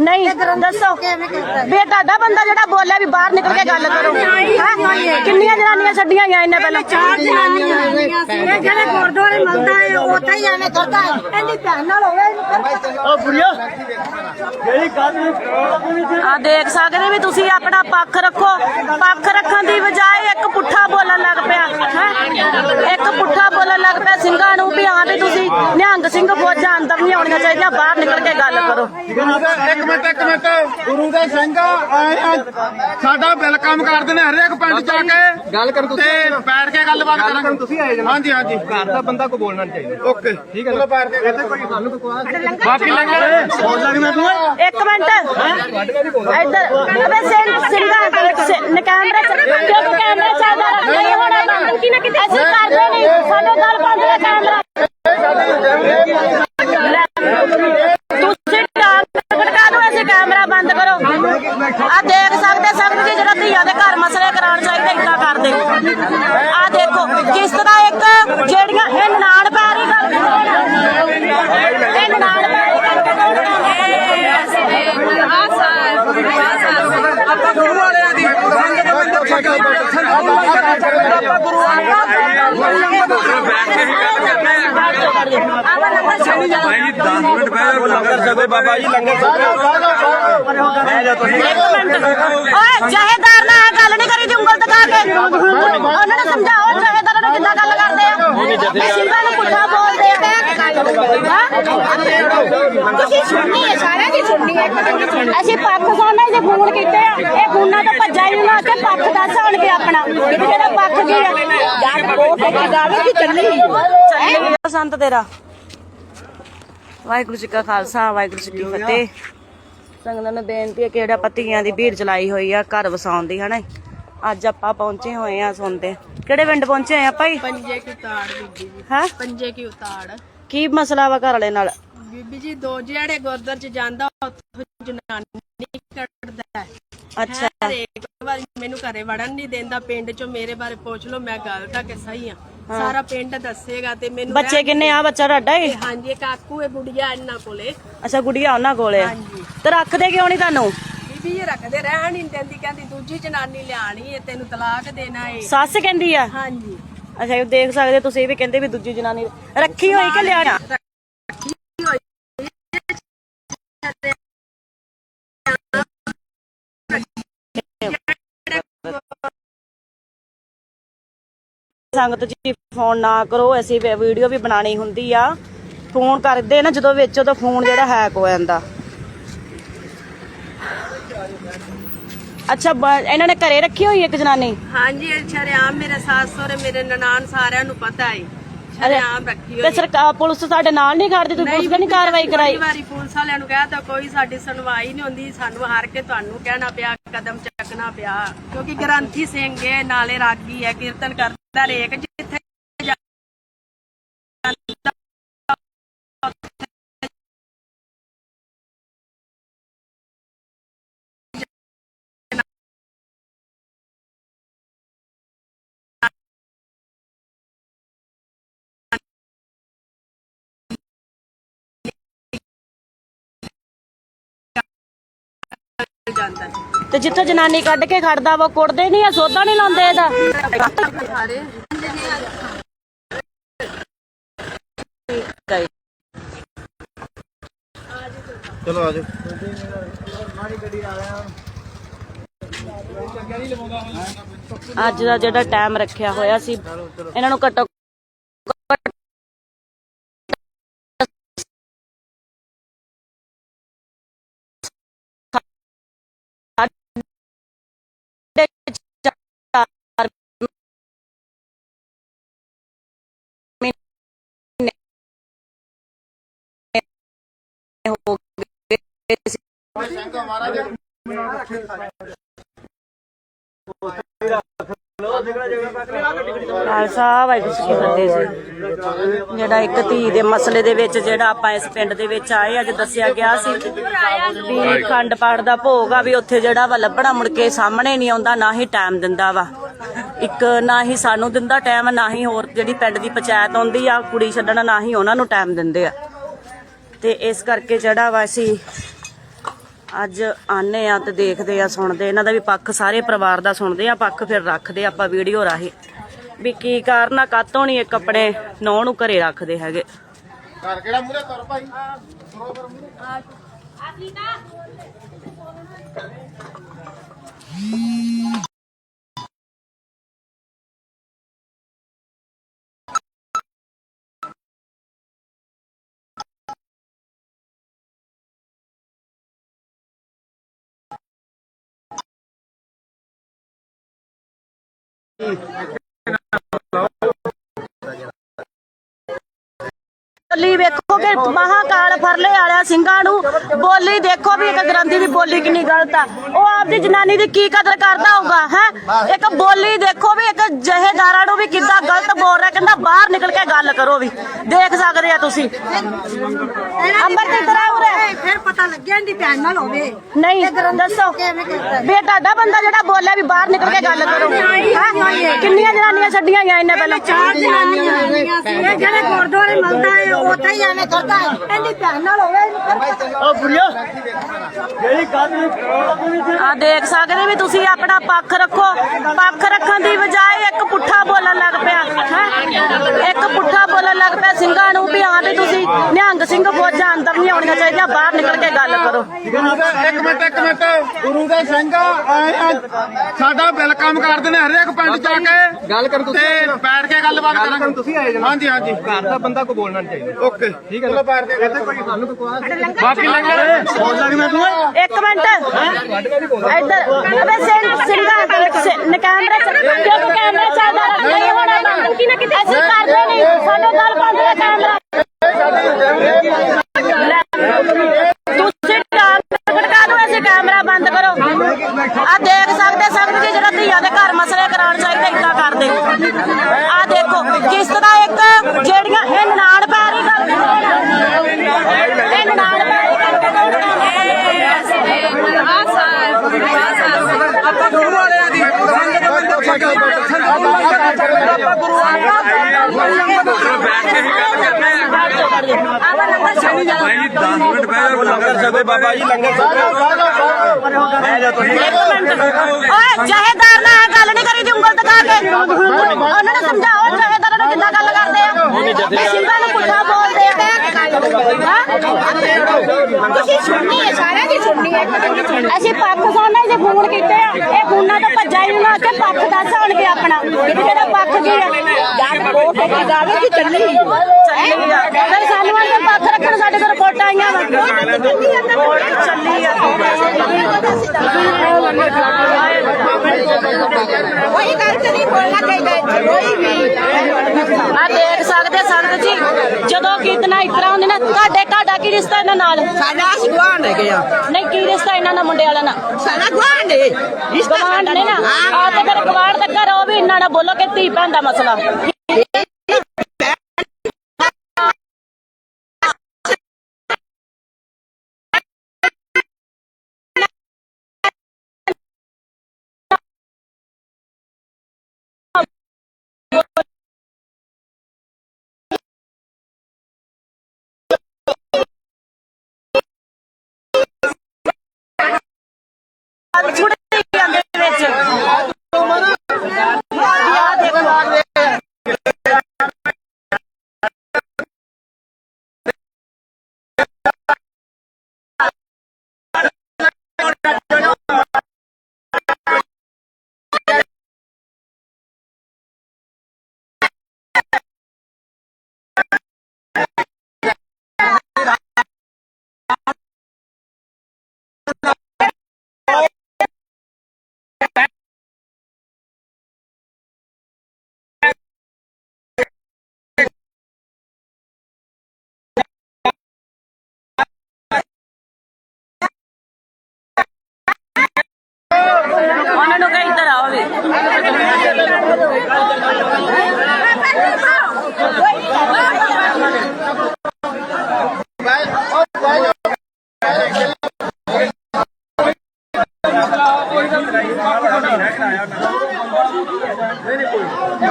ਨਹੀਂ ਦੱਸੋ। ਵੀ ਇਹ ਤੁਹਾਡਾ ਬੰਦਾ ਜਿਹੜਾ ਬੋਲਿਆ ਵੀ ਬਾਹਰ ਨਿਕਲ ਕੇ ਗੱਲ ਕਰੋ। ਹੈਂ? ਕਿੰਨੀਆਂ ਜਨਾਨੀਆਂ ਛੱਡੀਆਂ ਗਈਆਂ ਇਹਨੇ ਪਹਿਲਾਂ ਚਾਰ ਜਨਾਨੀਆਂ ਆਈਆਂ ਸੀ ਇਹ ਜਿਹੜੇ ਗੁਰਦੁਆਰੇ ਮਿਲਦਾ ਹੈ ਉੱਥੇ ਹੀ ਐਵੇਂ ਕਰਦਾ ਹੈ। ਇਹਦੀ ਭੈਣ ਨਾਲ ਹੋਵੇ ਇਹਨੂੰ ਫਿਰ ਆ ਦੇਖ ਸਕਦੇ ਵੀ ਤੁਸੀਂ ਆਪਣਾ ਪੱਖ ਰੱਖੋ। ਪੱਖ ਰੱਖਣ ਦੀ ਬਜਾਏ ਇੱਕ ਪੁੱਠਾ ਬੋਲਣ ਲੱਗ ਪਿਆ ਹੈ? ਇੱਕ ਪੁੱਠਾ ਬੋਲਣ ਲੱਗ ਪਿਆ ਸਿੰਘਾਂ ਨੂੰ ਵੀ ਹਾਂ ਵੀ ਤੁਸੀਂ ਨਿਹੰਗ ਸਿੰਘ ਫੌਜਾਂ ਅੰਦਰ ਨਹੀਂ ਆਉਣੀਆਂ ਚਾਹੀਦੀਆਂ ਬਾਹਰ ਨਿਕਲ ਕੇ ਗੱਲ ਕਰੋ। ਇੱਕ ਮਿੰਟ ਇੱਕ ਮਿੰਟ। ਗੁਰੂ ਦੇ ਸਿੰਘ ਆਏ ਆ ਸਾਡਾ ਵੈਲਕਮ ਕਰਦੇ ਨੇ ਹਰੇਕ ਪਿੰਡ ਜਾ ਕੇ। ਗੱਲ ਕਰ ਤੁਸੀਂ। ਤੇ ਬੈਠ ਕੇ ਗੱਲਬਾਤ ਕਰਾਂਗੇ। ਤੁਸੀਂ ਆਏ ਜਨਾਬ। ਹਾਂਜੀ ਹਾਂਜੀ। ਘਰ ਦਾ ਬੰਦਾ ਕੋ ਬੋਲਣਾ ਨਹੀਂ ਚਾਹੀਦਾ। ਓਕੇ। ਠੀਕ ਹੈ ਚਲੋ ਬੈਠ ਕੇ ਕਹਿੰਦੇ ਕੋਈ ਸਾਨੂੰ ਕੋ ਬਾਕੀ ਲੰਗਰ ਬੋਲ ਲੱਗਣਾ ਤੂੰ ਇੱਕ ਮਿੰਟ। ਇੱਧਰ। ਅਬੇ ਸਿੰਘ ਸਿੰਘਾਂ ਕੈਮਰਾ ਕਿਉਂ ਕੈਮਰਾ ਚੱਲਦਾ ਨਹੀਂ ਹੋਣਾ ਕਿਤੇ ਅਸੀਂ ਕਰਦੇ ਨਹੀਂ। ਸਾਡੇ ਨਾਲ ਬੰਦ ਕੈਮਰਾ ਲੈ, ਤੁਸੀਂ ਡਾਂਗ ਖੜਕਾ ਦਿਓ ਅਸੀਂ ਕੈਮਰਾ ਬੰਦ ਕਰੋ ਆ ਦੇਖ ਸਕਦੇ ਸੰਗਤ ਜੀ ਜਿਹੜਾ ਧੀਆਂ ਦੇ ਘਰ ਮਸਲੇ ਕਰਾਉਣ ਚਾਹੀਦੇ ਇਦਾਂ ਕਰਦੇ ਆ ਦੇਖੋ ਕਿਸ ਤਰ੍ਹਾਂ ਇੱਕ ਜਿਹੜੀਆਂ ਇਹ ਨਾਨ ਪੈਰੀ ਗੱਲ ਇਹ ਨਾਨ ਪੈਰੀ ਆਪਾਂ ਗੁਰੂ ਵਾਲਿਆਂ ਦੀ ਸੰਗਤ ਬੰਦੇ ਆਪਾਂ ਗੁਰੂ ਛਕੇ ਬਾਬਾ ਜੀ ਲੰਗਰ ਓਏ ਜਹੇਦਾਰ ਨਾਲ ਇਹ ਗੱਲ ਨਹੀਂ ਕਰੀ ਦੀ ਉਂਗਲ ਦਿਖਾ ਕੇ। ਉਹਨਾਂ ਨੂੰ ਸਮਝਾਓ ਜਹੇਦਾਰਾਂ ਨੂੰ ਕਿੱਦਾਂ ਗੱਲ ਕਰਦੇ ਆ। ਇਹ ਸਿੰਘਾਂ ਨੂੰ ਪੁੱਠਾ ਬੋਲਦੇ ਆ ਹਾਂ? ਤੁਸੀਂ ਸੁਣਨੀ ਹੈ ਸਾਰਿਆਂ ਦੀ ਸੁਣਨੀ ਹੈ ਅਸੀਂ ਪੱਖ ਸੁਣਨਾ ਇਹਦੇ ਫੋਨ ਕੀਤੇ ਆ ਇਹ ਫੋਨਾਂ ਤੋਂ ਭੱਜਾ ਹੀ ਨਾ ਕਿ ਪੱਖ ਦੱਸ ਹੁਣ ਕੇ ਆਪਣਾ। ਵੀ ਤੇਰਾ ਪੱਖ ਕੀ ਆ? ਜੱਟ ਕੋ ਕੇ ਗਾਵੇ ਕਿ ਚੱਲੀ। ਸੰਤ ਤੇਰਾ। ਵਾਹਿਗੁਰੂ ਜੀ ਕਾ ਖਾਲਸਾ ਵਾਹਿਗੁਰੂ ਜੀ ਕੀ ਫਤਿਹ। ਸੰਗਤਾਂ ਨੂੰ ਬੇਨਤੀ ਹੈ ਕਿ ਜਿਹੜਾ ਪਤੀਆਂ ਦੀ ਭੀੜ ਚਲਾਈ ਹੋਈ ਆ ਘਰ ਵਸਾਉਣ ਦੀ ਹਨਾ ਅੱਜ ਆਪਾਂ ਪਹੁੰਚੇ ਹੋਏ ਆ ਸੁਣਦੇ। ਕਿਹੜੇ ਪਿੰਡ ਪਹੁੰਚੇ ਆ ਭਾਈ ਪੰਜੇ ਕੀ ਉਤਾੜ ਬੀਬੀ ਹਾਂ? ਪੰਜੇ ਕੀ ਉਤਾੜ। ਕੀ ਮਸਲਾ ਵਾ ਘਰ ਵਾਲੇ ਨਾਲ? ਬੀਬੀ ਜੀ ਦੋ ਜਿਹੜੇ ਗੁਰਦਰ ਚ ਜਾਂਦਾ ਉੱਥੋਂ ਜਨਾਨੀ ਕੱਢਦਾ। ਅੱਛਾ। ਘਰੇ ਵੜਨ ਨਹੀਂ ਦਿੰਦਾ ਪਿੰਡ ਚੋਂ ਮੇਰੇ ਬਾਰੇ ਪੁੱਛ ਲਓ ਮੈਂ ਗਲਤ ਆ ਕਿ ਸਹੀ ਆ। ਸਾਰਾ ਪਿੰਡ ਦੱਸੇਗਾ ਤੇ ਮੈਨੂੰ ਬੱਚੇ ਕਿੰਨੇ ਆ ਬੱਚਾ ਤੁਹਾਡਾ ਹੀ? ਰਹਿ- ਹਾਂਜੀ ਇੱਕ ਆਕੂ ਹੈ ਬੁੜੀਆ ਇਹਨਾਂ ਕੋਲੇ। ਅੱਛਾ ਗੁੜੀਆ ਉਹਨਾਂ ਕੋਲੇ। ਆ ਹਾਂਜੀ। ਤੇ ਰੱਖਦੇ ਕਿਉਂ ਨਹੀਂ ਤੁਹਾਨੂੰ? ਬੀਬੀ ਇਹ ਰੱਖਦੇ ਰਹਿਣ ਨਹੀਂ ਦਿੰਦੀ ਕਹਿੰਦੀ ਦੂਜੀ ਜਨਾਨੀ ਲਿਆਣੀ ਹੈ ਤੈਨੂੰ ਤਲਾਕ ਦੇਣਾ ਹੈ ਸੱਸ ਕਹਿੰਦੀ ਆ? ਹਾਂਜੀ। ਅੱਛਾ ਇਹ ਦੇਖ ਸਕਦੇ ਤੁਸੀਂ ਇਹ ਵੀ ਕਹਿੰਦੇ ਵੀ ਦੂਜੀ ਜਨਾਨੀ ਰੱਖੀ ਹੋਈ ਕਿ ਲਿਆਣਾ ਸੰਗਤ ਜੀ ਫੋਨ ਨਾ ਕਰੋ ਅਸੀਂ ਵੀਡੀਓ ਵੀ ਬਣਾਣੀ ਹੁੰਦੀ ਆ। ਫੋਨ ਕਰਦੇ ਨਾ ਜਦੋਂ ਵਿੱਚ ਉਹਦਾ ਫੋਨ ਜਿਹੜਾ ਹੈਕ ਹੋ ਜਾਂਦਾ। ਅੱਛਾ ਇਹਨਾਂ ਨੇ ਘਰੇ ਰੱਖੀ ਹੋਈ ਇੱਕ ਜਨਾਨੀ? ਹਾਂਜੀ ਇਹ ਸ਼ਰੇਆਮ ਮੇਰੇ ਸੱਸ ਸਹੁਰੇ ਮੇਰੇ ਨਨਾਣ ਸਾਰਿਆਂ ਨੂੰ ਪਤਾ ਹੈ ਤੇ ਸਰਕਾਰ ਪੁਲਿਸ ਸਾਡੇ ਨਾਲ ਨਹੀਂ ਖੜਦੀ ਤੁਸੀਂ ਪੁਲਿਸ ਨਹੀਂ ਕਾਰਵਾਈ ਕਰਾਈ? ਵਾਰੀ ਪੁਲਿਸ ਵਾਲਿਆਂ ਨੂੰ ਕਹਿ ਤਾ ਕੋਈ ਸਾਡੀ ਸੁਣਵਾਈ ਨਹੀਂ ਹੁੰਦੀ ਸਾਨੂੰ ਹਾਰ ਕੇ ਤੁਹਾਨੂੰ ਕਹਿਣਾ ਪਿਆ ਕਦਮ ਚੱਕਣਾ ਪਿਆ। ਕਿਉਂਕਿ ਗ੍ਰੰਥੀ ਸਿੰਘ ਹੈ ਨਾਲੇ ਰਾਗੀ ਹੈ ਕੀਰਤਨ ਕਰਦਾ ਰੇਕ ਜਿੱਥੇ ਜਾਂਦਾ ਜਾਂਦਾ। ਤੇ ਜਿੱਥੇ ਜਨਾਨੀ ਕੱਢ ਕੇ ਖੜਦਾ ਵਾ ਕੁੱਟਦੇ ਨਹੀਂ ਆ ਸੋਧਾ ਨਹੀਂ ਲਾਉਂਦੇ ਇਹਦਾ। ਚਲੋ ਆਜੋ ਅੱਜ ਦਾ ਜਿਹੜਾ ਟਾਈਮ ਰੱਖਿਆ ਹੋਇਆ ਸੀ ਇਹਨਾਂ ਨੂੰ ਘੱਟੋ ਹੋ ਗਏ ਸੀ। ਖਾਲਸਾ ਵਾਹਿਗੁਰੂ ਜੀ ਕੀ ਫਤਿਹ ਜੀ ਜਿਹੜਾ ਇੱਕ ਧੀ ਦੇ ਮਸਲੇ ਦੇ ਵਿੱਚ ਜਿਹੜਾ ਆਪਾਂ ਇਸ ਪਿੰਡ ਦੇ ਵਿੱਚ ਆਏ, ਅੱਜ ਦੱਸਿਆ ਗਿਆ ਸੀ ਵੀ ਖੰਡ ਪਾਠ ਦਾ ਭੋਗ ਆ ਵੀ ਉੱਥੇ ਜਿਹੜਾ ਵਾ ਲੱਭਣਾ ਮੁੜ ਕੇ ਸਾਹਮਣੇ ਨਹੀਂ ਆਉਂਦਾ, ਨਾ ਹੀ ਟਾਈਮ ਦਿੰਦਾ ਵਾ ਇੱਕ ਨਾ ਹੀ ਸਾਨੂੰ ਦਿੰਦਾ ਟਾਈਮ ਨਾ ਹੀ ਹੋਰ ਜਿਹੜੀ ਪਿੰਡ ਦੀ ਪੰਚਾਇਤ ਆਉਂਦੀ ਆ, ਕੁੜੀ ਛੱਡਣ, ਨਾ ਹੀ ਉਹਨਾਂ ਨੂੰ ਟਾਈਮ ਦਿੰਦੇ ਆ ਤੇ ਇਸ ਕਰਕੇ ਜਿਹੜਾ ਵਾ ਅਸੀਂ ਅੱਜ ਆਨੇ ਆ ਤੇ ਦੇਖਦੇ ਆ ਸੁਣਦੇ ਇਹਨਾਂ ਦਾ ਵੀ ਪੱਖ ਸਾਰੇ ਪਰਿਵਾਰ ਦਾ ਸੁਣਦੇ ਆ ਪੱਖ ਫਿਰ ਰੱਖਦੇ ਆ ਆਪਾਂ ਵੀਡੀਓ ਰਾਹੀਂ ਵੀ ਕੀ ਕਾਰਨ ਆ ਕਾਤੋਂ ਨਹੀਂ ਇੱਕ ਆਪਣੇ ਨੌ ਨੂੰ ਘਰੇ ਰੱਖਦੇ ਹੈਗੇ ਘਰ ਕਿਹੜਾ ਮੂਰੇ ਤੁਰ ਭਾਈ ਬੋਲੀ ਵੇਖੋ ਕਿ ਮਹਾਕਾਲ ਫਰਲੇ ਵਾਲਿਆ ਸਿੰਘਾਂ ਨੂੰ ਬੋਲੀ ਦੇਖੋ ਵੀ ਇੱਕ ਗ੍ਰੰਥੀ ਦੀ ਬੋਲੀ ਕਿੰਨੀ ਗਲਤ ਆ। ਉਹ ਆਪਦੀ ਜਨਾਨੀ ਦੀ ਕੀ ਕਦਰ ਕਰਦਾ ਹੋਊਗਾ ਹੈ? ਇੱਕ ਬੋਲੀ ਦੇਖੋ ਵੀ ਇੱਕ ਜਹੇਦਾਰਾਂ ਨੂੰ ਵੀ ਕਿੱਦਾਂ ਗਲਤ ਬੋਲ ਰਿਹਾ ਕਹਿੰਦਾ ਬਾਹਰ ਨਿਕਲ ਕੇ ਗੱਲ ਕਰੋ ਵੀ ਦੇਖ ਸਕਦੇ ਆ ਤੁਸੀਂ। ਅੰਬਰ ਦੀ ਤਰ੍ਹਾਂ ਉਰੇ ਫਿਰ ਪਤਾ ਲੱਗਿਆ ਇਹਦੀ ਭੈਣ ਨਾਲ ਹੋਵੇ। ਨਹੀਂ ਦੱਸੋ। ਇਹ ਤੁਹਾਡਾ ਬੰਦਾ ਜਿਹੜਾ ਬੋਲਿਆ ਵੀ ਬਾਹਰ ਨਿਕਲ ਕੇ ਗੱਲ ਕਰੋ। ਹੈਂ? ਕਿੰਨੀਆਂ ਜਨਾਨੀਆਂ ਛੱਡੀਆਂ ਗਈਆਂ ਇਹਨੇ ਪਹਿਲਾਂ ਚਾਰ ਜਨਾਨੀਆਂ ਜਿਹੜੇ ਗੁਰਦੁਆਰੇ ਮਿਲਦਾ ਹੈ ਉੱਥੇ ਹੀ ਐਵੇਂ ਕਰਦਾ ਹੈ। ਇਹਦੀ ਭੈਣ ਨਾਲ ਹੋਵੇ ਆ ਦੇਖ ਸਕਦੇ ਵੀ ਤੁਸੀਂ ਆਪਣਾ ਪੱਖ ਰੱਖੋ। ਪੱਖ ਰੱਖਣ ਦੀ ਬਜਾਏ ਇੱਕ ਪੁੱਠਾ ਬੋਲਣ ਲੱਗ ਪਿਆ ਹੈਂ? ਇੱਕ ਪੁੱਠਾ ਬੋਲਣ ਲੱਗ ਪਿਆ ਸਿੰਘਾਂ ਨੂੰ ਵੀ ਹਾਂ ਵੀ ਤੁਸੀਂ ਨਿਹੰਗ ਸਿੰਘ ਫੌਜਾਂ ਅੰਦਰ ਨਹੀਂ ਆਉਣੀਆਂ ਚਾਹੀਦੀਆਂ ਬਾਹਰ ਨਿਕਲ ਕੇ ਗੱਲ ਕਰੋ। ਇੱਕ ਮਿੰਟ ਇੱਕ ਮਿੰਟ ਗੁਰੂ ਦੇ ਸਿੰਘ ਸਾਡਾ ਵੈਲਕਮ ਕਰਦੇ ਨੇ ਹਰੇਕ ਪਿੰਡ ਜਾ ਕੇ। ਗੱਲ ਕਰਨ ਤੁਸੀਂ। ਤੇ ਬੈਠ ਕੇ ਗੱਲਬਾਤ ਕਰਾਂਗੇ। ਤੁਸੀਂ ਆਏ ਜਨਾਬ। ਹਾਂਜੀ ਹਾਂਜੀ। ਘਰ ਦਾ ਬੰਦਾ ਕੋ ਬੋਲਣਾ ਨਹੀਂ ਚਾਹੀਦਾ। ਓਕੇ। ਠੀਕ ਹੈ ਚਲੋ ਬੈਠ ਕੇ ਇੱਥੇ ਕੋਈ ਸਾਨੂੰ ਬਾਕੀ ਲੰਗਰ ਬੋਲ ਲੱਗਦਾ ਤੂੰ। ਇੱਕ ਮਿੰਟ। ਇੱਧਰ, ਅਬੇ ਸਿੰਘ, ਸਿੰਘਾਂ ਸ- ਕੈਮਰਾ ਕਿਉਂ ਕੈਮਰਾ ਚੱਲਦਾ, ਨਹੀਂ ਹੋਣਾ ਬੰਦ ਕਿ ਨਾ ਕਿਤੇ ਅਸੀਂ ਕਰਦੇ ਨਹੀਂ। ਸਾਡੇ ਗੱਲ ਬੰਦ ਹੈ ਕੈਮਰਾ ਲੈ, ਤੁਸੀਂ ਡਾਂਗ ਖੜਕਾ ਦਿਓ ਅਸੀਂ ਕੈਮਰਾ ਬੰਦ ਕਰੋ ਆ ਦੇਖ ਸਕਦੇ ਸਕਦੇ ਜੀ ਜਿਹੜਾ ਧੀਆਂ ਦੇ ਘਰ ਮਸਲੇ ਕਰਾਉਣ ਚਾਹੀਦੇ ਇਦਾਂ ਕਰਦੇ ਆ ਦੇਖੋ ਕਿਸ ਤਰ੍ਹਾਂ ਇੱਕ ਜਿਹੜੀਆਂ ਇਹ ਨਨਾਣ ਪੈਰੀ ਗੱਲ ਕਰਦੇ ਆ। ਇਹ ਨਨਾਣ ਪੈਰੀ ਗੱਲ ਕਰਦੇ ਆਪਾਂ ਗੁਰੂ ਵਾਲਿਆਂ ਦੀ ਸੰਗਤ ਦੇ ਬੰਦੇ ਆਪਾਂ ਨੰਬਰ ਛੱਡ ਜਾਓ ਭਾਈ 10 ਮਿੰਟ ਬਹਿ ਲੰਗਰ ਛਕੋ ਬਾਬਾ ਜੀ ਲੰਗਰ ਓਏ ਜਹੇਦਾਰ ਨਾਲ ਇਹ ਗੱਲ ਨਹੀਂ ਕਰੀ ਦੀ ਉਂਗਲ ਦਿਖਾ ਕੇ। ਉਹਨਾਂ ਨੂੰ ਸਮਝਾਓ ਜਹੇਦਾਰਾਂ ਨੂੰ ਕਿੱਦਾਂ ਗੱਲ ਕਰਦੇ ਆ? ਸਿੰਘਾਂ ਨੂੰ ਪੁੱਠਾ ਹਾਂ? ਤੁਸੀਂ ਸੁਣਨੀ ਹੈ ਸਾਰਿਆਂ ਦੀ ਸੁਣਨੀ ਹੈ ਅਸੀਂ ਪੱਖ ਸਾਹਮਣੇ ਜੇ ਫੋਨ ਕੀਤੇ ਆ ਇਹ ਫੋਨਾਂ ਤੋਂ ਭੱਜਾ ਹੀ ਨਾ ਕਿ ਪੱਖ ਦੱਸ ਆਣ ਕੇ ਆਪਣਾ। ਕਿ ਤੇਰਾ ਪੱਖ ਕੀ ਆ? ਗੱਲ ਬਹੁਤ ਹੈ ਗਾਵੇ ਕਿ ਚੱਲੀ ਚੱਲੀ ਆ। ਫਿਰ ਸਾਨੂੰ ਆਂਦੇ ਪੱਖ ਰੱਖਣ ਸਾਡੇ ਕੋਲ ਰਿਪੋਰਟਾਂ ਆਈਆਂ ਵਾ। ਚੱਲੀ ਆ ਕੋਈ ਗੱਲ ਤੇ ਨਹੀਂ ਬੋਲਣਾ ਚਾਹੀਦਾ ਕੋਈ ਵੀ। ਆ ਦੇਖ ਸਕਦੇ ਸੰਗਤ ਜੀ ਜਦੋਂ ਕੀਰਤਨਾ ਇਤਰਾ ਹੁੰਦੇ ਨੇ ਤੁਹਾਡੇ ਤੁਹਾਡਾ ਕੀ ਰਿਸ਼ਤਾ ਇਹਨਾਂ ਨਾਲ? ਸਾਡਾ ਸੁਆਣ ਹੈਗੇ ਆ। ਨਹੀਂ ਕੀ ਰਿਸ਼ਤਾ ਇਹਨਾਂ ਨਾਲ ਮੁੰਡੇ ਵਾਲਿਆਂ ਨਾਲ? ਸਾਡਾ ਗੁਆਂਢ ਹੈ ਗਵਾਂਢ ਨੇ ਨਾ? ਆ ਤੇ ਫਿਰ ਗਵਾਂਢ ਦੇ ਘਰ ਉਹ ਵੀ ਇਹਨਾਂ ਨਾਲ ਬੋਲੋ ਕਿ ਧੀ ਭੈਣ ਦਾ ਮਸਲਾ। ¡Ah,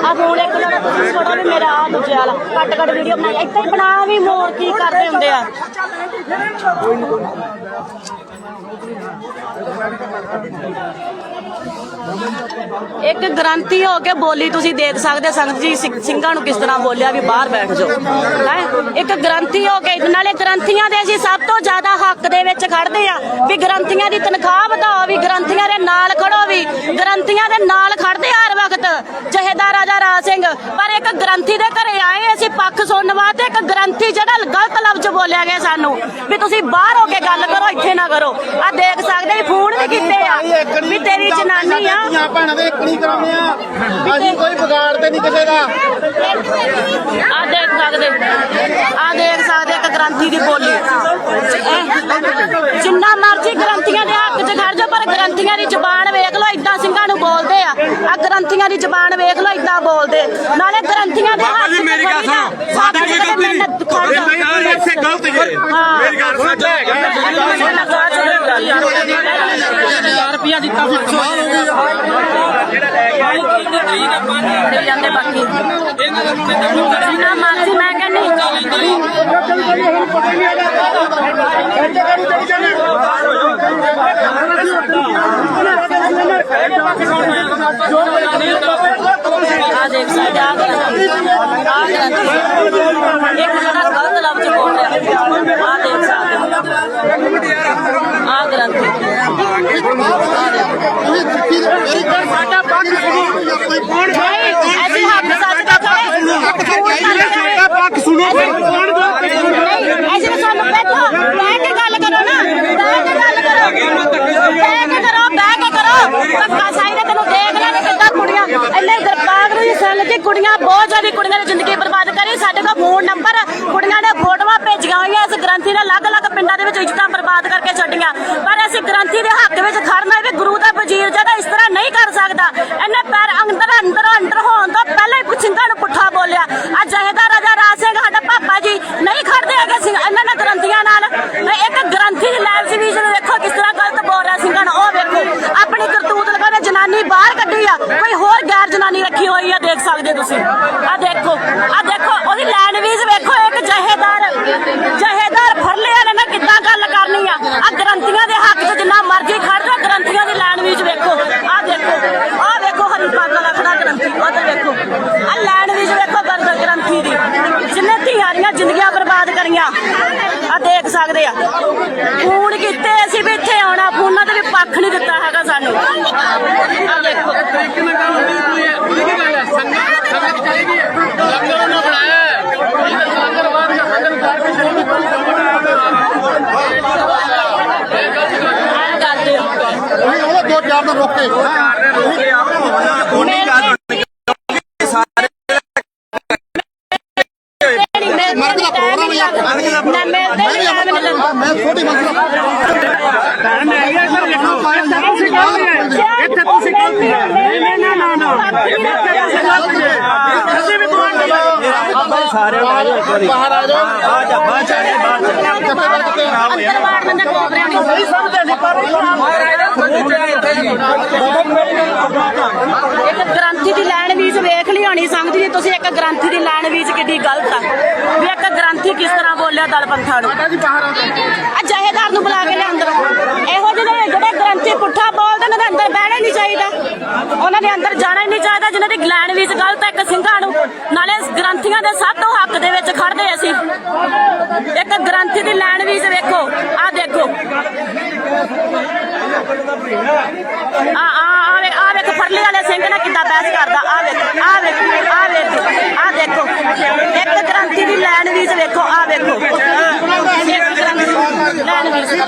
ਆ ਫੋਨ ਇੱਕ ਜਣਾ ਤੁਸੀਂ ਛੋੜੋ ਵੀ ਮੇਰਾ ਆ ਦੂਜੇ ਵਾਲਾ। ਕੱਟ ਕੱਟ ਵੀਡੀਓ ਬਣਾਈ। ਇੱਥੇ ਹੀ ਬਣਾ ਵੀ ਮੋਰ ਕੀ ਕਰਦੇ ਹੁੰਦੇ ਆ। ਇੱਕ ਗਰੰਟੀ ਹੋ ਕੇ ਬੋਲੀ ਤੁਸੀਂ ਦੇਖ ਸਕਦੇ ਹੋ, ਸੰਗਤ ਜੀ ਸਿੰਘਾਂ ਨੂੰ ਕਿਸ ਤਰ੍ਹਾਂ ਬੋਲਿਆ ਵੀ ਬਾਹਰ ਬੈਠ ਜਾਓ। ਹੈ? ਇੱਕ ਗਰੰਟੀ ਹੋ ਕੇ ਨਾਲੇ ਗਰੰਟੀਆਂ ਦੇ ਅਸੀਂ ਸਭ ਤੋਂ ਜ਼ਿਆਦਾ ਹੱਕ ਦੇ ਵਿੱਚ ਖੜਦੇ ਆ ਵੀ ਗਰੰਟੀਆਂ ਦੀ ਤਨਖਾਹ ਵਧਾਓ ਵੀ, ਗਰੰਟੀਆਂ ਦੇ ਨਾਲ ਖੜੋ ਵੀ, ਗਰੰਟੀਆਂ ਦੇ ਨਾਲ ਖੜਦੇ ਹਰ ਵਕਤ ਜਹੇਦਾਰ ਰਾਜਾ ਰਾਜ ਸਿੰਘ। ਪਰ ਇੱਕ ਗਰੰਟੀ ਦੇ ਘਰੇ ਆਏ, ਅਸੀਂ ਪੱਖ ਸੁਣਨ ਵਾਸਤੇ ਇੱਕ ਗਰੰਟੀ ਜਿਹੜਾ ਗਲਤ ਲਫ਼ਜ਼ ਬੋਲਿਆ ਗਿਆ ਸਾਨੂੰ, ਵੀ ਤੁਸੀਂ ਬਾਹਰ ਹੋ ਕੇ ਗੱਲ ਕਰੋ, ਇੱਥੇ ਨਾ ਕਰੋ। ਆ ਦੇਖ ਸਕਦੇ ਵੀ ਫੋਨ ਵੀ ਕੀਤੇ ਆ? ਵੀ ਤੇਰੀ ਜਨਾਨੀ ਆ ਧੀਆਂ ਭੈਣਾਂ ਦੇ ਇਕਣੀ ਕਰਾਉਂਦੇ ਆ ਅਸੀਂ ਕੋਈ ਵਿਗਾੜ ਤੇ ਨਹੀਂ ਕਿਸੇ ਦਾ। ਆ ਦੇਖ ਸਕਦੇ। ਆ ਦੇਖ ਸਕਦੇ ਇੱਕ ਗ੍ਰੰਥੀ ਦੀ ਬੋਲੀ। ਇਹ ਜਿੰਨਾ ਮਰਜ਼ੀ ਗ੍ਰੰਥੀਆਂ ਦੇ ਹੱਕ 'ਚ ਖੜ ਜਾ ਪਰ ਗ੍ਰੰਥੀਆਂ ਦੀ ਜ਼ੁਬਾਨ ਵੇਖ ਨੂੰ ਬੋਲਦੇ ਆ। ਆ ਗ੍ਰੰਥੀਆਂ ਦੀ ਜ਼ੁਬਾਨ ਵੇਖ ਲਓ ਇਦਾਂ ਬੋਲਦੇ। ਨਾਲੇ ਗ੍ਰੰਥੀਆਂ ਦੇ 'ਚ ਮੇਰੀ ਗੱਲ। ਸੁਣੋ। ਸਾਡੀ ਕੋਈ ਗਲਤੀ। ਨਹੀਂ ਇੱਥੇ ਗਲਤ ਜੇ ਹਾਂ। ਮੇਰੀ ਗੱਲ ਸੱਚ ਹੈਗਾ ਰੁਪਿਆ ਦਿੱਤਾ ਜਾਂਦੇ ਬਾਕੀ ਜਿੰਨਾ ਮਰਜ਼ੀ ਮੈਂ ਕਹਿੰਨੀ ਆ ਦੇਖ ਸਕਦੇ ਆ। ਆ ਇੱਕ ਜਿਹੜਾ ਗਲਤ ਲਫ਼ਜ਼ ਬੋਲ ਰਿਹਾ। ਆ ਦੇਖ ਸਕਦੇ ਆ ਗ੍ਰੰਥੀ। ਨਹੀਂ, ਅਸੀਂ ਹੱਕ ਸੱਚ ਦਾ ਖੜੇ ਪੱਖ ਸੁਣੋ ਨਹੀਂ ਐਸੇ ਸਾਨੂੰ ਬੈਠੋ ਬਹਿ ਕੇ ਗੱਲ ਕਰੋ ਨਾ। ਬਹਿ ਕੇ ਗੱਲ ਕਰੋ ਬਹਿ ਕੇ ਕਰੋ ਬਹਿ ਕੇ ਕਰੋ ਧੱਕਾ ਸਾਈ ਤੈਨੂੰ ਦੇਖ ਲੈ ਕਿੱਦਾਂ ਕੁੜੀਆਂ ਇੰਨੇ ਦਰਬਾਗ ਨੂੰ ਸੁਣ ਕੇ ਕੁੜੀਆਂ ਬਹੁਤ ਜ਼ਿਆਦਾ ਕੁੜੀਆਂ ਦੀ ਜ਼ਿੰਦਗੀ ਬਰਬਾਦ ਕਰੀ। ਸਾਡੇ ਕੋਲ ਫੋਨ ਨੰਬਰ ਕੁੜੀਆਂ ਨੇ ਫੋਟੋਆਂ ਭੇਜੀਆਂ ਹੋਈਆਂ ਇਸ ਗ੍ਰੰਥੀ ਨੇ, ਅਲੱਗ-ਅਲੱਗ ਪਿੰਡਾਂ ਦੇ ਵਿੱਚ ਇੱਜ਼ਤਾਂ ਬਰਬਾਦ ਕਰਕੇ ਛੱਡੀਆਂ। ਪਰ ਅਸੀਂ ਗ੍ਰੰਥੀ ਦੇ ਹੱਕ ਵਿੱਚ ਖੜਨਾ ਵੀ ਗੁਰੂ ਦਾ ਵਜ਼ੀਰ ਜਿਹੜਾ ਇਸ ਤਰ੍ਹਾਂ ਨਹੀਂ ਕਰ ਸਕਦਾ ਇਹਨੇ ਪੈਰ ਅੰਦਰ ਅੰਦਰ ਅੰਦਰ ਹੋਣ ਤੋਂ ਪਹਿਲਾਂ ਹੀ ਸਿੰਘਾਂ ਨੂੰ ਪੁੱਠਾ ਬੋਲਿਆ ਅੱਜ ਜਹੇਦਾਰ ਰਾਜਾ ਰਾਜ ਸਿੰਘ ਸਾਡਾ ਪਾਪਾ ਜੀ ਨਹੀਂ ਖੜਦੇ ਹੈਗੇ ਸਿੰਘ ਇਹਨਾਂ ਨੇ ਗ੍ਰੰਥੀਆਂ ਨਾਲ ਮੈਂ ਇੱਕ ਗ੍ਰੰਥੀ ਦੀ ਲਾਈਵ ਸੀਰੀਜ਼ ਨੂੰ ਵੇਖੋ ਕਿਸ ਤਰ੍ਹਾਂ ਗਲਤ ਬੋਲ ਰਿਹਾ ਸਿੰਘਾਂ ਨੂੰ ਉਹ ਵੇਖੋ ਆਪਣੀ ਕਰਤੂਤ ਲਗਾ ਨੇ ਜਨਾਨੀ ਬਾਹਰ ਕੱਢੀ ਆ ਕੋਈ ਹੋਰ ਗੈਰ ਜਨਾਨੀ ਰੱਖੀ ਹੋਈ ਆ ਦੇਖ ਸਕਦੇ ਤੁਸੀਂ ਆ ਦੇਖੋ ਆ ਦੇਖੋ ਉਹਦੀ ਲੈਂਗੁਏਜ ਵੇਖੋ ਇੱਕ ਜਹੇਦਾਰ ਜਹੇਦਾਰ ਫਰਲੇ ਵਾਲੇ ਨੇ ਕਿੱਦਾਂ ਗੱਲ ਕਰਨੀ ਆ ਆ ਗ੍ਰੰਥੀਆਂ ਦੇ ਹੱਕ 'ਚ ਜਿੰਨਾ ਮਰਜ਼ੀ ਖੜ ਜਾ ਗ੍ਰੰਥੀਆਂ ਦੀ ਲੈਂਗੁਏਜ ਵੇਖੋ ਆ ਦੇਖੋ ਆ ਵੇਖੋ ਹਰੀ ਪੱਗ ਵਾਲਾ ਖੜਾ ਗ੍ਰੰਥੀ ਉਧਰ ਵੇਖੋ ਆ ਲੈਂਗੁਏਜ ਵੇਖੋ ਗਰਦ ਗ੍ਰੰਥੀ ਦੀ ਜਿੰਨੇ ਧੀਆਂ ਦੀਆਂ ਜ਼ਿੰਦਗੀਆਂ ਬਰਬਾਦ ਕਰੀਆਂ ਆ ਦੇਖ ਸਕਦੇ ਆ ਫੋਨ ਕੀਤੇ ਅਸੀਂ ਵੀ ਇੱਥੇ ਆਉਣਾ ਫੋਨਾਂ ਤੇ ਵੀ ਪੱਖ ਨਹੀਂ ਦਿੱਤਾ ਹੈਗਾ ਸਾਨੂੰ ਆ ਦੇਖੋ ਲੰਗਰ ਉਹਨਾਂ ਬਣਾਇਆ ਲੰਗਰ ਬਾਅਦ ਸੰਗਤ ਕਰਕੇ ਸ਼ੁਰੂ ਐਂ ਕਰਦੇ ਹੋ ਉਹ ਦੋ ਚਾਰ ਦਿਨ ਰੁਕ ਉਹਨੀ ਗੱਲ ਮੈਂ ਮਿਲਦੇ ਨਹੀਂ ਆ ਮੈਨੂੰ ਮੈਂ ਥੋੜੀ ਮਸਲਾ ਇੱਥੇ ਤੁਸੀਂ ਗਲਤੀ ਹੈ। ਨਹੀਂ ਨਹੀਂ ਨਾ ਨਾ ਅਸੀਂ ਵੀ ਤੁਹਾਨੂੰ ਸਾਰੇ ਬਾਹਰ ਆ ਜਾਓ। ਆ ਜਾ ਬਾਹਰ ਚਾਹੇ ਬਾਹਰ ਅੰਦਰ ਵਾੜਨ ਦਾ ਪ੍ਰੋਗਰਾਮ ਨਹੀਂ ਸਹੀ ਸਮਝਦੇ ਇੱਕ ਗ੍ਰੰਥੀ ਦੀ ਲੈਣ ਵੀਜ਼ ਵੇਖ ਲਈ ਹੋਣੀ ਸੰਗਤ ਜੀ ਤੁਸੀਂ ਇੱਕ ਗ੍ਰੰਥੀ ਦੀ ਲੈਣ ਵੀਜ਼ ਕਿੱਡੀ ਗਲਤ ਆ। ਵੀ ਗ੍ਰੰਥੀ ਕਿਸ ਤਰ੍ਹਾਂ ਬੋਲਿਆ ਦਲ ਪੰਥਾਂ ਨੂੰ? ਜੀ ਬਾਹਰ ਆ ਜਹੇਦਾਰ ਨੂੰ ਬੁਲਾ ਕੇ ਲੈ ਅੰਦਰ ਇਹੋ ਜਿਹੇ ਜਿਹੜੇ ਗ੍ਰੰਥੀ ਪੁੱਠਾ ਬੋਲਦੇ ਨੇ ਉਹਦੇ ਅੰਦਰ ਬਹਿਣਾ ਹੀ ਨਹੀਂ ਚਾਹੀਦਾ। ਉਹਨਾਂ ਦੇ ਅੰਦਰ ਜਾਣਾ ਹੀ ਨਹੀਂ ਚਾਹੀਦਾ ਜਿਨ੍ਹਾਂ ਦੀ ਲੈਣ ਵੀਜ਼ ਗਲਤ ਹੈ ਇੱਕ ਸਿੰਘਾਂ ਨੂੰ ਨਾਲੇ ਗ੍ਰੰਥੀਆਂ ਦੇ ਸਾਤੋਂ ਹੱਕ ਦੇ ਵਿੱਚ ਖੜਦੇ ਅਸੀਂ। ਇੱਕ ਗ੍ਰੰਥੀ ਦੀ ਲੈਣ ਵੀਜ਼ ਵੇਖੋ ਆ ਦੇਖੋ। ਆ ਆ ਆ ਵੇ ਆ ਵੇਖੋ ਫਰਲੇ ਵਾਲੇ ਸਿੰਘ ਨੇ ਕਿੱਦਾਂ ਬਹਿਸ ਕਰਦਾ। ਆ ਵੇਖੋ ਆ ਵੇਖੋ ਆ ਵੇਖੋ ਆ ਦੇਖੋ। ਇੱਕ ਗ੍ਰੰਥੀ ਦੀ ਲੈਣ ਵੀਜ਼ ਵੇਖੋ ਆ ਵੇਖੋ। ਇੱਕ ਗ੍ਰੰਥੀ ਦੀ ਲੈਣ ਵੀਜ਼ ਚਲੋ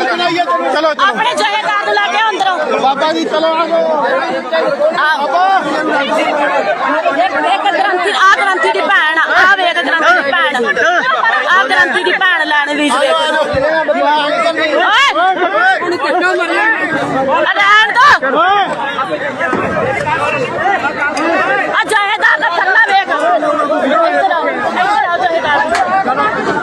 ਚਲੋ। ਆਪਣੇ ਜਹੇਦਾਰ ਨੂੰ ਲੈ ਕੇ ਅੰਦਰੋਂ। ਬਾਬਾ ਜੀ ਚਲੋ ਆ ਇੱਕ ਗ੍ਰੰਥੀ ਆ ਗ੍ਰੰਥੀ ਦੀ ਭੈਣ ਆ। ਆਹ ਵੇਖ ਗ੍ਰੰਥੀ ਦੀ ਭੈਣ। ਆ ਗ੍ਰੰਥੀ ਦੀ ਭੈਣ ਲੈਣ ਵੀਜ਼ ਵੇਖ। ਓਏ! ਰਹਿਣ ਦੋ ਆ ਜਹੇਦਾਰ ਦਾ ਥੱਲਾ ਵੇਖ ਇੱਧਰ ਆਓ ਇੱਧਰ ਆਓ ਜਹੇਦਾਰ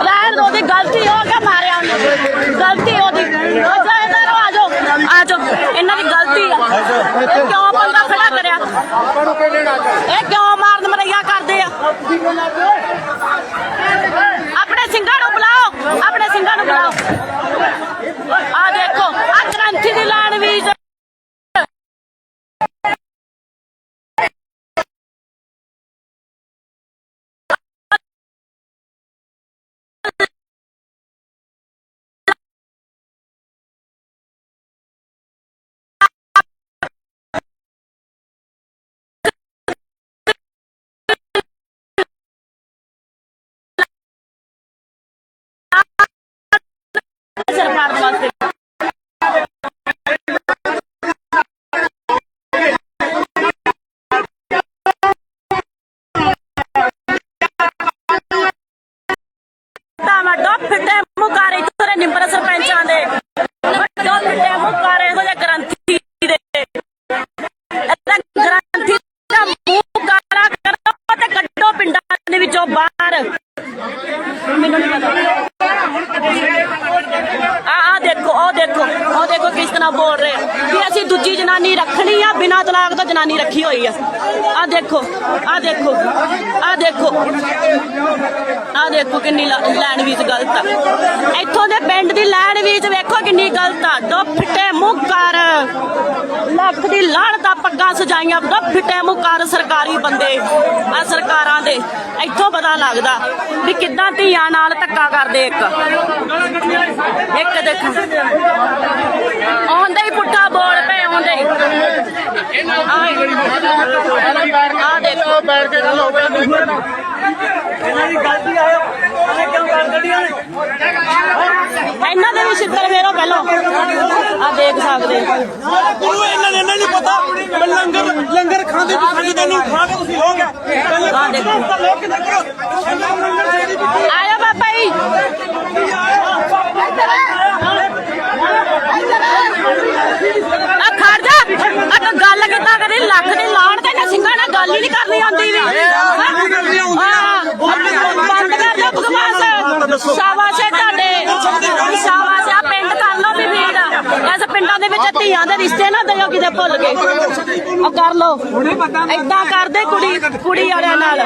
ਰਹਿਣ ਦੋ ਉਹਦੀ ਗਲਤੀ ਹੋ ਕੇ ਮਾਰਿਆ ਉਹਨੇ ਗਲਤੀ ਉਹਦੀ ਉਹ ਜਹੇਦਾਰ ਆ ਜਾਓ ਆ ਜਾਓ ਇਹਨਾਂ ਦੀ ਗਲਤੀ ਆ ਇਹ ਕਿਉਂ ਬੰਦਾ ਖੜਾ ਕਰਿਆ ਇਹ ਕਿਉਂ ਮਾਰਨ ਮਰਈਆ ਕਰਦੇ ਆ ਆਪਣੇ ਸਿੰਘਾਂ ਨੂੰ ਬੁਲਾਓ, ਆਪਣੇ ਸਿੰਘਾਂ ਨੂੰ ਬੁਲਾਓ। ਮਾਰਨ ਵਾਸਤੇ ਜਨਾਨੀ ਰੱਖੀ ਹੋਈ ਆ। ਆ ਦੇਖੋ ਆ ਦੇਖੋ ਆ ਦੇਖੋ। ਆ ਦੇਖੋ ਕਿੰਨੀ ਲੈਣ ਗਲਤ ਆ। ਇੱਥੋਂ ਦੇ ਪਿੰਡ ਦੀ ਲੈਣ ਵੀਜ਼ ਵੇਖੋ ਕਿੰਨੀ ਗਲਤ ਆ। ਦੋ ਫਿੱਟੇ ਮੂੰਹ ਕਰ। ਲੱਖ ਦੀ ਲਾਣ ਦਾ ਪੱਗਾਂ ਸਜਾਈਆਂ। ਦੋ ਫਿੱਟੇ ਮੂੰਹ ਕਰ ਸਰਕਾਰੀ ਬੰਦੇ, ਆ ਸਰਕਾਰਾਂ ਦੇ। ਇੱਥੋਂ ਪਤਾ ਲੱਗਦਾ ਵੀ ਕਿੱਦਾਂ ਧੀਆਂ ਨਾਲ ਧੱਕਾ ਕਰਦੇ ਇੱਕ। ਇੱਕ ਦੇਖ। ਆਉਂਦੇ ਹੀ ਪੁੱਠਾ ਬੋਲ ਪਏ, ਆਉਂਦੇ ਹੀ। ਆ ਦੇਖੋ। ਬੈਠ ਕੇ ਗੱਲ ਹੋ ਗਈ ਇਹਨਾਂ ਦੇ ਵੀ ਛਿੱਤਰ ਫੇਰੋ ਪਹਿਲਾਂ। ਆ ਦੇਖ ਸਕਦੇ। ਉਹਨੂੰ ਇਹਨਾਂ ਨੇ ਇਹਨਾਂ ਨਹੀਂ ਪਤਾ। ਲੰਗਰ ਲੰਗਰ ਖਾਂਦੇ ਪੀਂਦੇ ਤੈਨੂੰ ਖਾ ਕੇ ਤੁਸੀਂ ਹੋ ਗਿਆ ਆ ਦੇਖੋ। ਆਇਆ ਬਾਬਾ ਜੀ। ਆ ਖੜ ਜਾ। ਆ ਤੂੰ ਗੱਲ ਕਿੱਦਾਂ ਕਰੀ ਲੱਖ ਦੀ ਲਾਣ ਤੇ ਨਾ ਸਿੰਘਾਂ ਨਾਲ ਗੱਲ ਹੀ ਨਹੀਂ ਕਰਨੀ ਆਉਂਦੀ ਵੀ। ਹਾਂ ਬੰਦ ਕਰ ਦਿਓ ਬਕਵਾਸ ਸ਼ਾਬਾਸ਼ ਹੈ ਤੁਹਾਡੇ। ਸ਼ਾਬਾਸ਼ ਆ ਪਿੰਡ ਕਰ ਲਓ ਵੀ ਵੀਰ ਐਸ ਪਿੰਡਾਂ ਦੇ ਵਿੱਚ ਧੀਆਂ ਦੇ ਰਿਸ਼ਤੇ ਨਾ ਦਿਓ ਕਿਤੇ ਭੁੱਲ ਕੇ ਆ ਕਰ ਲਓ। ਏਦਾਂ ਕਰਦੇ ਕੁੜੀ ਕੁੜੀ ਵਾਲਿਆਂ ਨਾਲ।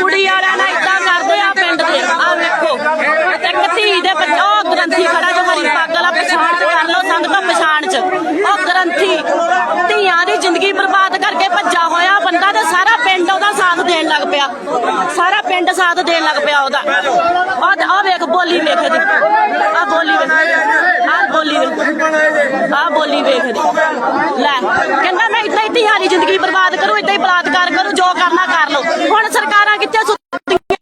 ਕੁੜੀ ਵਾਲਿਆਂ ਨਾਲ ਏਦਾਂ ਕਰਦੇ ਆ ਪਿੰਡ ਦੇ। ਆ ਵੇਖੋ। ਇੱਕ ਧੀ ਦੇ ਬੱਚਾ ਉਹ ਗ੍ਰੰਥੀ ਖੜਾ ਜੋ ਹਰੀ ਪੱਗ ਵਾਲਾ ਪਛਾਣ ਚ ਕਰ ਲਓ ਸੰਗਤਾਂ ਪਛਾਣ ਚ। ਉਹ ਗ੍ਰੰਥੀ ਧੀਆਂ ਦੀ ਜ਼ਿੰਦਗੀ ਬਰਬਾਦ ਕਰਕੇ ਭੱਜਾ ਹੋਇਆ। ਬੰਦਾ ਤੇ ਸਾਰਾ ਪਿੰਡ ਉਹਦਾ ਸਾਥ ਦੇਣ ਲੱਗ ਪਿਆ। ਸਾਰਾ ਪਿੰਡ ਸਾਥ ਦੇਣ ਲੱਗ ਪਿਆ ਉਹਦਾ। ਉਹ ਆ ਵੇਖ, ਬੋਲੀ ਵੇਖ ਇਹਦੀ। ਆ ਬੋਲੀ ਵੇਖ। ਆ ਬੋਲੀ ਵੇਖ। ਆ ਬੋਲੀ ਵੇਖ ਇਹਦੀ। ਲੈ, ਕਹਿੰਦਾ ਮੈਂ ਇਦਾਂ ਹੀ ਧੀਆਂ ਜ਼ਿੰਦਗੀ ਬਰਬਾਦ ਕਰੂ, ਇਦਾਂ ਹੀ ਬਲਾਤਕਾਰ ਕਰੂ, ਜੋ ਕਰਨਾ ਕਰ ਲਓ। ਹੁਣ ਸਰਕਾਰਾਂ ਕਿੱਥੇ ਸੁੱਤੀਆਂ?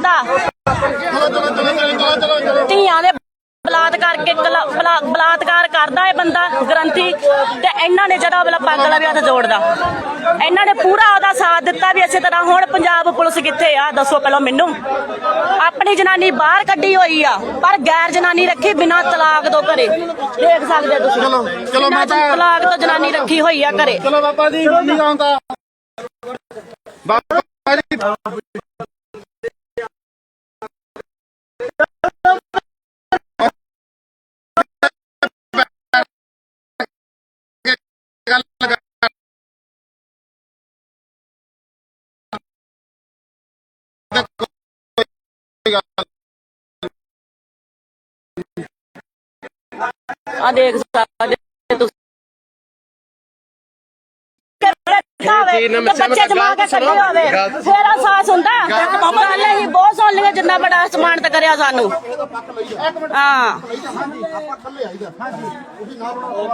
ਦਾ। ਧੀਆਂ ਦੇ ਬਲਾਤਕਾਰ ਬਲਾ- ਕਰਦਾ ਇਹ ਬੰਦਾ ਗਰੰਟੀ ਤੇ ਇਹਨਾਂ ਨੇ ਜਿਹੜਾ ਵਾਲਾ ਪੱਗ ਵਾਲਾ ਵੀ ਹੱਥ ਜੋੜਦਾ। ਇਹਨਾਂ ਨੇ ਪੂਰਾ ਉਹਦਾ ਸਾਥ ਦਿੱਤਾ ਵੀ ਇਸੇ ਤਰ੍ਹਾਂ ਹੁਣ ਪੰਜਾਬ ਪੁਲਿਸ ਕਿੱਥੇ ਆ? ਦੱਸੋ ਪਹਿਲਾਂ ਮੈਨੂੰ। ਆਪਣੀ ਜਨਾਨੀ ਬਾਹਰ ਕੱਢੀ ਹੋਈ ਆ ਪਰ ਗੈਰ ਜਨਾਨੀ ਰੱਖੀ ਬਿਨਾਂ ਤਲਾਕ ਤੋਂ ਘਰੇ। ਦੇਖ ਸਕਦੇ ਤੁਸੀਂ। ਚਲੋ, ਚਲੋ ਮਾਤਾ। ਤਲਾਕ ਤੋਂ ਜਨਾਨੀ ਰੱਖੀ ਹੋਈ ਆ ਘਰੇ। ਚਲੋ ਬਾਬਾ ਜੀ ਨਹੀਂ ਆਉਂਦਾ ਬਾਬਾ ਜੀ। ਗੱਲ ਕਰ ਆ ਦੇਖ ਸਕਦੇ ਤੁਸੀਂ ਬੱਚੇ ਜਮਾ ਕੇ ਕੱਢੇ ਹੋਵੇ ਫੇਰ ਅਹਿਸਾਸ ਹੁੰਦਾ। ਗੱਲ ਅਸੀਂ ਬਹੁਤ ਸੁਣ ਲਈਆਂ ਜਿੰਨਾ ਬੜਾ ਸਮਾਨਤ ਕਰਿਆ ਸਾਨੂੰ। ਹਾਂ।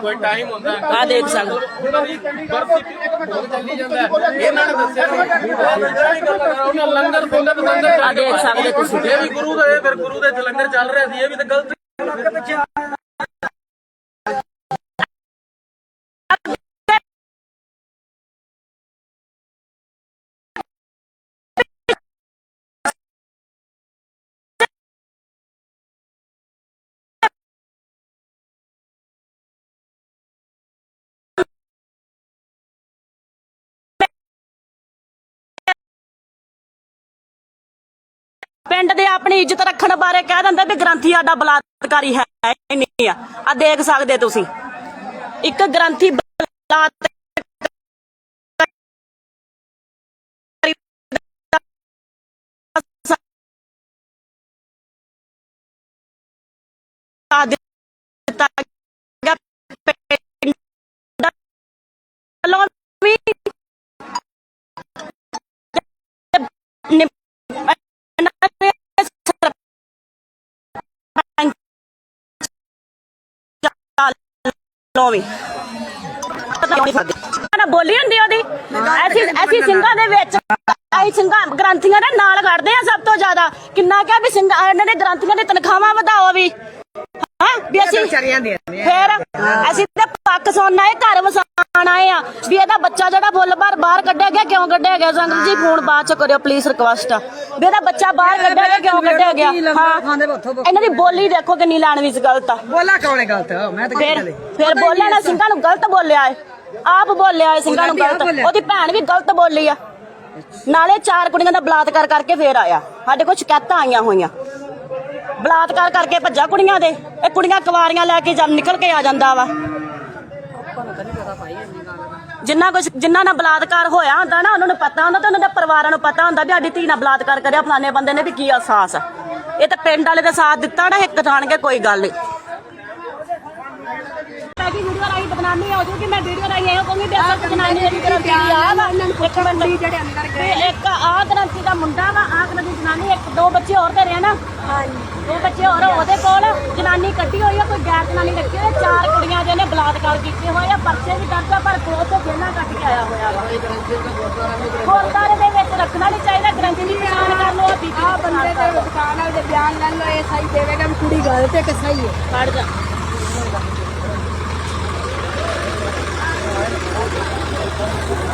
ਕੋਈ ਟਾਈਮ ਹੁੰਦਾ। ਆ ਦੇਖ ਸਕਦੇ ਇਹਨਾਂ ਨੇ ਦੱਸਿਆ ਉਹਨਾਂ ਲੰਗਰ ਖੋਲੇ ਪਤੰਦਰ ਆ ਦੇਖ ਸਕਦੇ ਤੁਸੀਂ। ਇਹ ਵੀ ਗੁਰੂ ਦਾ ਇਹ ਫਿਰ ਗੁਰੂ ਦੇ ਲੰਗਰ ਚੱਲ ਰਿਹਾ ਸੀ ਇਹ ਵੀ ਤਾਂ ਗਲਤ ਪਿੰਡ ਦੇ ਆਪਣੀ ਇੱਜ਼ਤ ਰੱਖਣ ਬਾਰੇ ਕਹਿ ਦਿੰਦੇ ਵੀ ਗ੍ਰੰਥੀ ਸਾਡਾ ਬਲਾਤਕਾਰੀ ਹੈ ਨਹੀਂ ਆ। ਆ ਦੇਖ ਸਕਦੇ ਤੁਸੀਂ। ਇੱਕ ਗ੍ਰੰਥੀ ਬਲਾਤ ਦਿੱਤਾ ਵੱਲੋਂ ਵੀ। ਨਾ ਬੋਲੀ ਹੁੰਦੀ ਉਹਦੀ। ਅਸੀਂ ਐਸੀ ਸਿੰਘਾਂ ਦੇ ਵਿੱਚ ਐਸੀ ਸਿੰਘਾਂ ਗ੍ਰੰਥੀਆਂ ਦੇ ਨਾਲ ਕੱਢਦੇ ਆ ਸਭ ਤੋਂ ਜ਼ਿਆਦਾ। ਕਿੰਨਾ ਕਿਹਾ ਵੀ ਸਿੰਘਾਂ ਇਹਨਾਂ ਦੇ ਗ੍ਰੰਥੀਆਂ ਦੀ ਤਨਖਾਹਾਂ ਵਧਾਓ ਵੀ। ਹਾਂ ਵੀ ਅਸੀਂ ਫੇਰ ਅਸੀਂ ਤੇ ਪੱਕ ਸੁਣਨਾ ਹੈ ਘਰ ਵਸਾਣ ਆਏ ਆ। ਵੀ ਇਹਦਾ ਬੱਚਾ ਜਿਹੜਾ ਫੁੱਲ ਬਾਹਰ ਬਾਹਰ ਕੱਢਿਆ ਗਿਆ ਕਿਉਂ ਕੱਢਿਆ ਗਿਆ? ਸੰਗਤ ਜੀ ਫੋਨ ਬਾਅਦ ਚ ਕਰਿਓ ਪਲੀਜ਼ ਰਿਕਵੈਸਟ ਵੀ ਇਹਦਾ ਬੱਚਾ ਬਾਹਰ ਕੱਢਿਆ ਗਿਆ ਕਿਉਂ ਕੱਢਿਆ ਗਿਆ? ਹਾਂ। ਇਹਨਾਂ ਦੀ ਬੋਲੀ ਦੇਖੋ ਕਿੰਨੀ ਲੈਣ ਵਿੱਚ ਗਲਤ ਆ। ਬੋਲਾ ਕੌਣ ਹੈ ਗਲਤ? ਮੈਂ ਤਾਂ ਫਿਰ ਫਿਰ ਬੋਲਿਆ ਨਾ ਸਿੰਘਾਂ ਨੂੰ ਗਲਤ ਬੋਲਿਆ ਏ। ਆਪ ਬੋਲਿਆ ਏ ਸਿੰਘਾਂ ਨੂੰ ਗਲਤ। ਉਹਦੀ ਭੈਣ ਵੀ ਗਲਤ ਬੋਲੀ ਆ। ਨਾਲੇ ਚਾਰ ਕੁੜੀਆਂ ਦਾ ਬਲਾਤਕਾਰ ਕਰਕੇ ਫੇਰ ਆਇਆ। ਸਾਡੇ ਕੋਲ ਸ਼ਿਕਾਇਤਾਂ ਆਈਆਂ ਹੋਈਆਂ। ਬਲਾਤਕਾਰ ਕਰਕੇ ਭੱਜਾ ਕੁੜੀਆਂ ਦੇ। ਇਹ ਕੁੜੀਆਂ ਕੁਵਾਰੀਆਂ ਲੈ ਕੇ ਜਾਂ ਨਿਕਲ ਕੇ ਆ ਜਾਂਦਾ ਵਾ। ਜਿੰਨਾ ਕੁਝ ਜਿੰਨਾ ਨਾਲ ਬਲਾਤਕਾਰ ਹੋਇਆ ਹੁੰਦਾ ਨਾ, ਉਹਨਾਂ ਨੂੰ ਪਤਾ ਹੁੰਦਾ ਤੇ ਉਹਨਾਂ ਦੇ ਪਰਿਵਾਰਾਂ ਨੂੰ ਪਤਾ ਹੁੰਦਾ ਵੀ ਸਾਡੀ ਧੀ ਨਾਲ ਬਲਾਤਕਾਰ ਕਰਿਆ, ਫਲਾਣੇ ਬੰਦੇ ਨੇ ਵੀ ਕੀ ਅਹਿਸਾਸ ਆ। ਇਹ ਤਾਂ ਪਿੰਡ ਵਾਲੇ ਦਾ ਸਾਥ ਦਿੱਤਾ ਨਾ, ਇੱਕ ਜਾਣ ਕੋਈ ਗੱਲ ਨਹੀਂ ਕੀ ਵੀਡੀਓ ਰਾਈ ਬਦਨਾਮੀ ਹੋ ਜੂਗੀ ਮੈਂ ਵੀਡੀਓ ਰਾਈ ਆਇਆ ਕਹੂੰਗੀ ਅਸਲ ਜਨਾਨੀ ਜਿਹੜੀ ਗ੍ਰੰਥੀ ਦੀ ਆ। ਵਾ ਇੱਕ ਬੰਦੀ ਜਿਹੜੇ ਅੰਦਰ ਗਏ। ਇੱਕ ਆ ਗ੍ਰੰਥੀ ਦਾ ਮੁੰਡਾ ਵਾ ਆ ਗ੍ਰੰਥੀ ਜਨਾਨੀ ਇੱਕ ਦੋ ਬੱਚੇ ਹੋਰ ਘਰੇ ਆ ਨਾ ਹਾਂਜੀ। ਦੋ ਬੱਚੇ ਹੋਰ ਉਹਦੇ ਕੋਲ। ਜਨਾਨੀ ਕੱਢੀ ਹੋਈ ਆ ਕੋਈ ਗੈਰ ਜਨਾਨੀ ਰੱਖੀ ਹੋਈ ਆ ਚਾਰ ਕੁੜੀਆਂ ਜਿਹਨੇ ਬਲਾਤਕਾਰ ਕੀਤੇ ਹੋਏ ਆ ਪਰਚੇ ਵੀ ਦਰਜ ਆ ਪਰ ਕੋਲ ਤੋਂ ਜੇਨਾ ਕੱਟ ਕੇ ਆਇਆ ਹੋਇਆ ਵਾ। ਗੁਰਦਾਰੇ ਦੇ ਵਿੱਚ ਰੱਖਣਾ ਨਹੀਂ ਚਾਹੀਦਾ ਗ੍ਰੰਥੀ ਦੀ ਪਛਾਣ ਕਰ ਲਓ ਆ ਬੀਬੀ ਆ ਬੰਦੇ ਦੇ ਦੁਕਾਨ ਵਾਲੇ ਦੇ ਬਿਆਨ ਲੈ ਲਓ ਇਹ ਸਹੀ ਦੇਵੇਗਾ ਵੀ ਕੁੜੀ ਗਲਤ ਹੈ ਕਿ ਸਹੀ ਹੈ। ਕੱਢ ਜਾ ਯਾਰ ਇਦਾਂ ਕਰਨੀ ਨਹੀਂ ਚਾਹੀਦੀ ਧੀਆ ਭੈਣਾਂ ਸਾਥੀਆਂ ਸਾਂਝੀਆਂ ਹਨਾ ਵੀ ਮੈਂ ਤੇ ਵੀਡੀਓ ਰਾਹੀਂ ਵੀ ਇਹੋ ਕਹੂੰਗੀ ਵੀ ਹਰ ਇੱਕ ਦੇ ਧੀਆ ਭੈਣਾਂ ਉਹ ਚਾਰ ਕੁੜੀਆਂ ਨੇ ਬਲਾਤਕਾਰ ਕਰਕੇ ਭੱਜਾ ਹੋਇਆ ਜੇਲਾਂ ਨੂੰ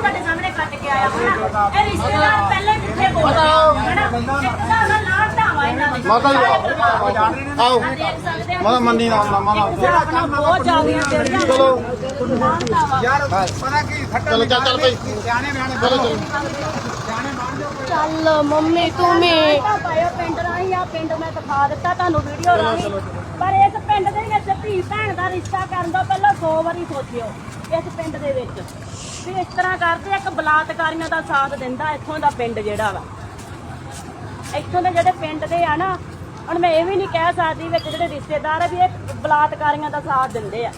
ਤੁਹਾਡੇ ਸਾਹਮਣੇ ਕੱਟ ਕੇ ਆਇਆ ਹਨਾ ਇਹ ਰਿਸ਼ਤੇਦਾਰ ਪਹਿਲੇ ਕਿੱਥੇ ਬੋਲਦੇ ਹਨਾ ਇੱਕ ਤਾਂ ਉਹਨਾਂ ਨਾਲ ਢਾਵਾ ਇਹਨਾਂ ਦੇ ਮਾਤਾ ਜੀ, ਦੇ। ਆਓ। ਮਾਤਾ ਮੰਨੀ ਨਾ ਨਾ ਮਾਤਾ। ਬਹੁਤ ਜ਼ਿਆਦੀਆਂ ਜਿਹੜੀਆਂ ਚਲੋ। ਨਾਲ ਢਾਵਾ ਚਲੋ ਚੱਲ ਚੱਲ ਭਾਈ। ਚਲੋ ਚਲੋ ਚੱਲ ਮੰਮੀ ਤੂੰ ਮੇ ਪਾਇਆ ਪਿੰਡ ਰਾਹੀਂ ਆ ਪਿੰਡ ਮੈਂ ਦਿਖਾ ਦਿੱਤਾ ਤੁਹਾਨੂੰ ਵੀਡੀਓ ਰਾਹੀਂ ਪਰ ਇਸ ਪਿੰਡ ਦੇ ਵਿੱਚ ਧੀ ਭੈਣ ਦਾ ਰਿਸ਼ਤਾ ਕਰਨ ਤੋਂ ਪਹਿਲਾਂ 100 ਵਾਰੀ ਸੋਚਿਓ ਇਸ ਪਿੰਡ ਦੇ ਵਿੱਚ। ਵੀ ਇਸ ਤਰ੍ਹਾਂ ਕਰਦੇ ਇੱਕ ਬਲਾਤਕਾਰੀਆਂ ਦਾ ਸਾਥ ਦਿੰਦਾ ਇੱਥੋਂ ਦਾ ਪਿੰਡ ਜਿਹੜਾ ਵਾ। ਇੱਥੋਂ ਦੇ ਜਿਹੜੇ ਪਿੰਡ ਦੇ ਆ ਨਾ ਹੁਣ ਮੈਂ ਇਹ ਵੀ ਨਹੀਂ ਕਹਿ ਸਕਦੀ ਵਿੱਚ ਜਿਹੜੇ ਰਿਸ਼ਤੇਦਾਰ ਆ ਵੀ ਇਹ ਬਲਾਤਕਾਰੀਆਂ ਦਾ ਸਾਥ ਦਿੰਦੇ ਆ।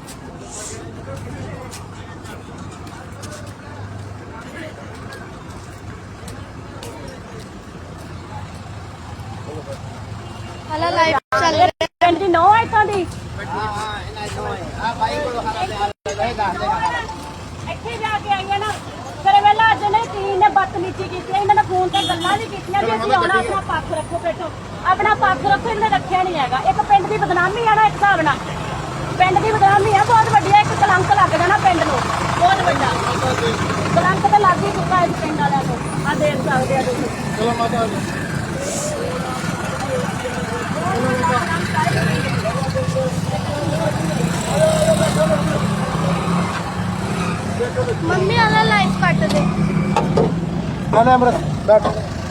ਹਲਾ ਲਾਈਵ ਚੱਲ ਇਹ ਪਿੰਡ ਦੀ ਨੋ ਇੱਥੋਂ ਦੀ? ਇੱਥੇ ਜਾ ਕੇ ਆਈਆਂ ਨਾ ਤੇਰੇ ਵੇਲਾ ਅੱਜ ਨੇ ਤੀ ਨੇ ਬਦਤਮੀਜ਼ੀ ਕੀਤੀ ਇਹਨਾਂ ਨੇ ਫੋਨ ਤੇ ਗੱਲਾਂ ਵੀ ਕੀਤੀਆਂ ਵੀ ਅਸੀਂ ਆਉਣਾ ਆਪਣਾ ਪੱਖ ਰੱਖੋ ਬੈਠੋ। ਆਪਣਾ ਪੱਖ ਰੱਖੋ ਇਹਨੇ ਰੱਖਿਆ ਨਹੀਂ ਹੈਗਾ। ਇੱਕ ਪਿੰਡ ਦੀ ਬਦਨਾਮੀ ਆ ਨਾ ਇੱਕ ਹਿਸਾਬ ਨਾਲ। ਪਿੰਡ ਦੀ ਬਦਨਾਮੀ ਆ ਬਹੁਤ ਵੱਡੀ ਆ ਇੱਕ ਕਲੰਕ ਲੱਗ ਜਾਣਾ ਪਿੰਡ ਨੂੰ। ਬਹੁਤ ਵੱਡਾ। ਕਲੰਕ ਤਾਂ ਲੱਗ ਹੀ ਚੁੱਕਾ ਇਸ ਪਿੰਡ ਵਾਲਿਆਂ ਨੂੰ। ਆ ਦੇਖ ਸਕਦੇ ਆ ਤੁਸੀਂ। ਚਲੋ ਮਾਤਾ ਜੀ। ਮੰਮੀ ਹਲਾ ਲਾਈਵ ਕੱਟ ਦੇ। ਨਾਲੇ ਅਮਰਤ ਬੈਠ